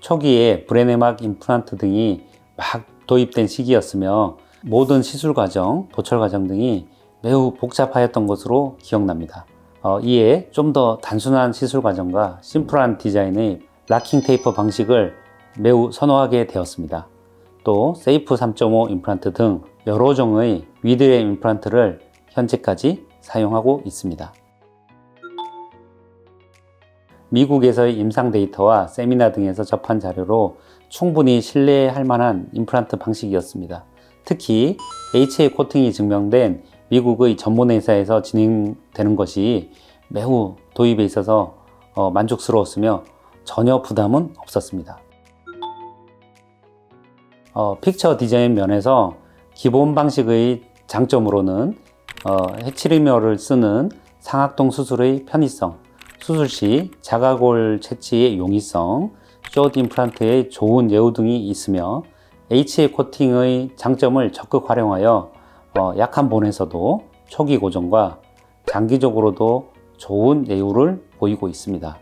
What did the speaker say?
초기에 브레네막 임플란트 등이 막 도입된 시기였으며 모든 시술 과정, 도철 과정 등이 매우 복잡하였던 것으로 기억납니다. 어, 이에 좀 더 단순한 시술 과정과 심플한 디자인의 락킹 테이퍼 방식을 매우 선호하게 되었습니다. 또 세이프 3.5 임플란트 등 여러 종의 위드의 임플란트를 현재까지 사용하고 있습니다. 미국에서의 임상 데이터와 세미나 등에서 접한 자료로 충분히 신뢰할 만한 임플란트 방식이었습니다. 특히 HA 코팅이 증명된 미국의 전문 회사에서 진행되는 것이 매우 도입에 있어서 어, 만족스러웠으며 전혀 부담은 없었습니다. 어, 픽처 디자인 면에서 기본 방식의 장점으로는 어, 해치리며를 쓰는 상악동 수술의 편의성, 수술 시 자가골 채취의 용이성, 숏 임플란트의 좋은 예우 등이 있으며 HA 코팅의 장점을 적극 활용하여 어, 약한 본에서도 초기 고정과 장기적으로도 좋은 예우를 보이고 있습니다.